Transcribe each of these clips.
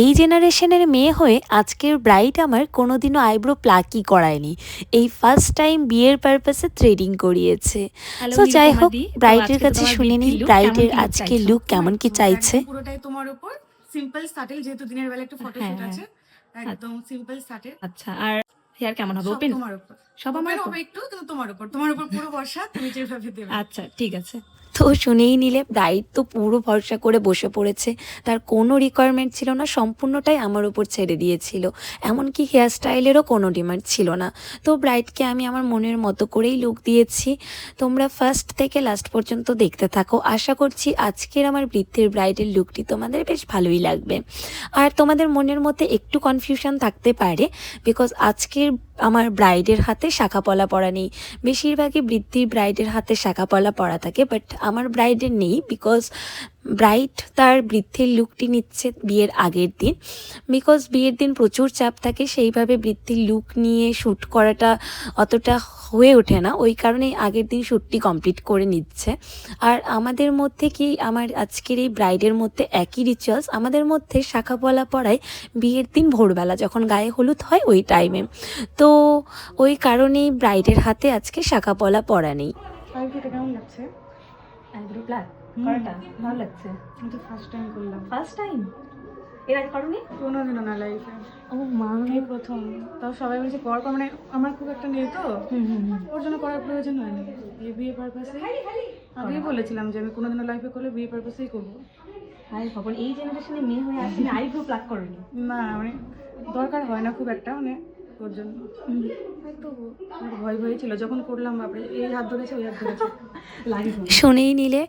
এই জেনারেশনের মেয়ে হয়ে আজকের ব্রাইড আমার কোনোদিনও আইব্রো প্লাকই করায়নি। এই ফার্স্ট টাইম বিয়ের পারপাসে থ্রেডিং করিয়েছে। তো যাই হোক ব্রাইডের কাছে শুনে নিই। ব্রাইডের আজকে লুক কেমন কি চাইছে? পুরোটাই তোমার উপর। সিম্পল স্টাইল যেহেতু দিনের বেলা একটু ফটো হ্যাঁ, শুট হ্যাঁ। আছে একদম সিম্পল স্টাইল আচ্ছা আর হেয়ার কেমন হবে? ওপেন তোমার উপর। সব আমার উপর? হবে একটু কিন্তু তোমার উপর। তোমার উপর পুরো ভরসা তুমি যেভাবে দেবে। আচ্ছা ঠিক আছে। তো শুনেই নিলে তো পুরো ভরসা করে বসে পড়েছে। তার কোনো রিকোয়ারমেন্ট ছিল না, সম্পূর্ণটাই আমার উপর ছেড়ে দিয়েছিল। এমনকি হেয়ার স্টাইলেরও কোনো ডিমান্ড ছিল না। তো ব্রাইডকে আমি আমার মনের মতো করেই লুক দিয়েছি। তোমরা ফার্স্ট থেকে লাস্ট পর্যন্ত দেখতে থাকো। আশা করছি আজকের আমার বৃদ্ধের ব্রাইডের লুকটি তোমাদের বেশ ভালোই লাগবে। আর তোমাদের মনের মধ্যে একটু কনফিউশন থাকতে পারে বিকজ আজকের আমার ব্রাইডের হাতে শাখা পলা পরা নেই। বেশিরভাগই বৃদ্ধির ব্রাইডের হাতে শাখা পলা পরা থাকে বাট আমার ব্রাইডের নেই বিকজ ব্রাইড তার বৃদ্ধির লুকটি নিচ্ছে বিয়ের আগের দিন। বিকজ বিয়ের দিন প্রচুর চাপ থাকে, সেইভাবে বৃদ্ধির লুক নিয়ে শ্যুট করাটা অতটা হয়ে ওঠে না। ওই কারণেই আগের দিন শ্যুটটি কমপ্লিট করে নিচ্ছে। আর আমাদের মধ্যে কি, আমার আজকের এই ব্রাইডের মধ্যে একই রিচুয়ালস আমাদের মধ্যে শাখা পলা পরায় বিয়ের দিন ভোরবেলা যখন গায়ে হলুদ হয় ওই টাইমে তো ওই কারণেই ব্রাইডের হাতে আজকে শাখা পলা পরা নেই। কেমন লাগছে আইব্রো হুম। করাটা ভালো লাগছে। আমি তো ফার্স্ট টাইম করলাম। ফার্স্ট টাইম এর আগে করনি? কোনোদিনও না লাইফে ও মা। এই প্রথম। তাও সবাই বলছে কর কর মানে আমার খুব একটা নেই তো। ওর জন্য করার প্রয়োজন হয়নি। এই বিয়ে পারপাসে আগেই বলেছিলাম যে আমি কোনোদিনও লাইফে করলে বিয়ে পারপাসেই করব। হাই খবর এই জেনারেশনে মেয়ে হয়ে আসছে আইব্রো প্লাক করেনি। না মানে দরকার হয় না খুব একটা মানে ওর জন্য। ভয় ভয় ছিল। যখন করলাম বাপরে এই হাত ধরেছে ওই হাত ধরেছে। শুনেই নিলে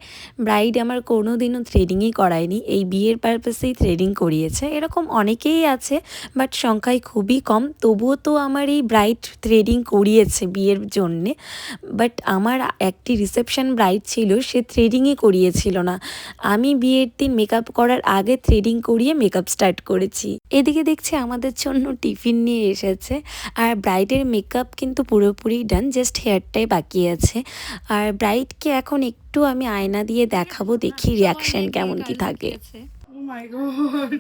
ব্রাইড আমার কোনো দিনও থ্রেডিংই করায়নি। এই বিয়ের পারপাসেই থ্রেডিং করিয়েছে। এরকম অনেকেই আছে বাট সংখ্যায় খুবই কম। তবুও তো আমার এই ব্রাইড থ্রেডিং করিয়েছে বিয়ের জন্যে। বাট আমার একটি রিসেপশন ব্রাইড ছিল সে থ্রেডিংই করিয়েছিল না। আমি বিয়ের দিন মেকআপ করার আগে থ্রেডিং করিয়ে মেকআপ স্টার্ট করেছি। এদিকে দেখছি আমাদের জন্য টিফিন নিয়ে এসেছে। আর ব্রাইডের মেকআপ কিন্তু পুরোপুরি ডান জাস্ট হেয়ারটাই বাকি আছে। আর ব্রাইডকে এখন একটু আমি আয়না দিয়ে দেখাবো দেখি রিয়াকশন কেমন কি থাকে। ও মাই গড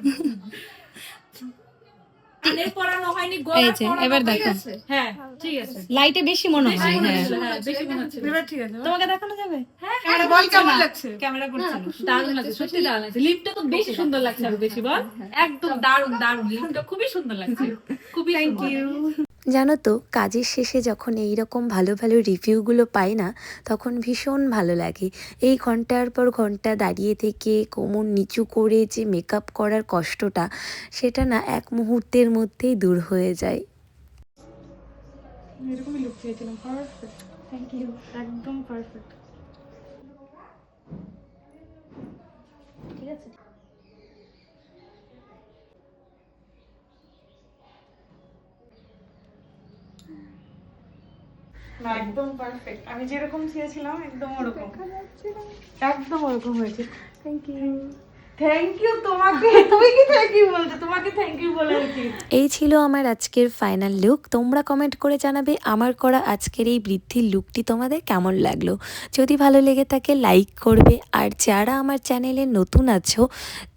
কানের পরানো হয়নি এই যে, পরানো এবার দেখো। হ্যাঁ ঠিক আছে। লাইটে বেশি মনে হয় হ্যাঁ। হ্যাঁ, বেশি মনে হচ্ছে এবার ঠিক আছে তোমাকে দেখানো যাবে? হ্যাঁ, ক্যামেরা বল কেমন লাগছে? ক্যামেরা করছে দারুণ লাগছে সত্যি দারুণ লাগছে। লিপটা তো বেশি সুন্দর লাগছে আরও বেশি বল। একদম দারুণ দারুণ। লিপটা খুবই সুন্দর লাগছে। খুবই থ্যাংক ইউ জানো তো, কাজের শেষে যখন এই রকম ভালো ভালো রিভিউগুলো পাই না, তখন ভীষণ ভালো লাগে। এই ঘণ্টার পর ঘণ্টা দাঁড়িয়ে থেকে কোমর নিচু করে যে মেকআপ করার কষ্টটা, সেটা না এক মুহূর্তের মধ্যেই দূর হয়ে যায়। একদম পারফেক্ট ঠিক আছে। একদম পারফেক্ট আমি যেরকম চেয়েছিলাম একদম ওরকম। একদম ওরকম হয়েছে। থ্যাংক ইউ থ্যাংক ইউ তোমাকে। তুমি কি থ্যাংক ইউ বলছো? তোমাকে থ্যাংক ইউ বলা উচিত এই ছিল আমার আজকের ফাইনাল লুক তোমরা কমেন্ট করে জানাবে আমার করা আজকের এই বৃদ্ধির লুকটি তোমাদের কেমন লাগল। যদি ভালো লেগে থাকে লাইক করবে। আর যারা আমার চ্যানেলে নতুন আছো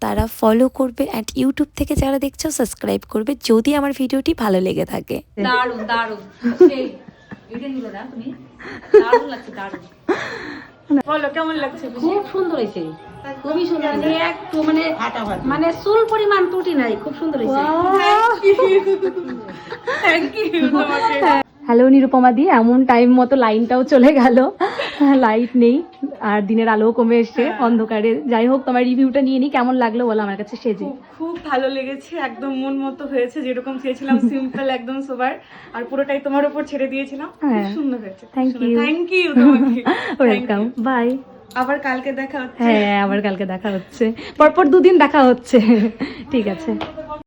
তারা ফলো করবে। অ্যান্ড ইউটিউব থেকে যারা দেখছ সাবস্ক্রাইব করবে। যদি আমার ভিডিওটি ভালো লেগে থাকে। দারুণ দারুণ। সেই এটা নিল না তুমি? দারুণ লাগছে দারুণ। বলো কেমন লাগছে? খুব সুন্দর হয়েছে। খুবই সুন্দর মানে একটু মানে মানে চুল পরিমাণ ত্রুটি নাই খুব সুন্দর হয়েছে। হ্যালো নিরুপমা দি এমন টাইম মতো লাইনটাও চলে গেল। লাইট নেই আর দিনের আলোও কমে এসছে অন্ধকারে। যাই হোক তোমার রিভিউটা নিয়ে নি কেমন লাগল বলো আমার কাছে সেজে। খুব ভালো লেগেছে একদম মন মতো হয়েছে যেরকম চেয়েছিলাম সিম্পল একদম সোবার। আর পুরোটাই তোমার উপর ছেড়ে দিয়েছিলাম খুব হ্যাঁ। সুন্দর হয়েছে থ্যাংক ইউ থ্যাংক ইউ তোমাকে। ওয়েলকাম বাই আবার কালকে দেখা হচ্ছে। হ্যাঁ আবার কালকে দেখা হচ্ছে। পরপর দুদিন দেখা হচ্ছে। ঠিক আছে।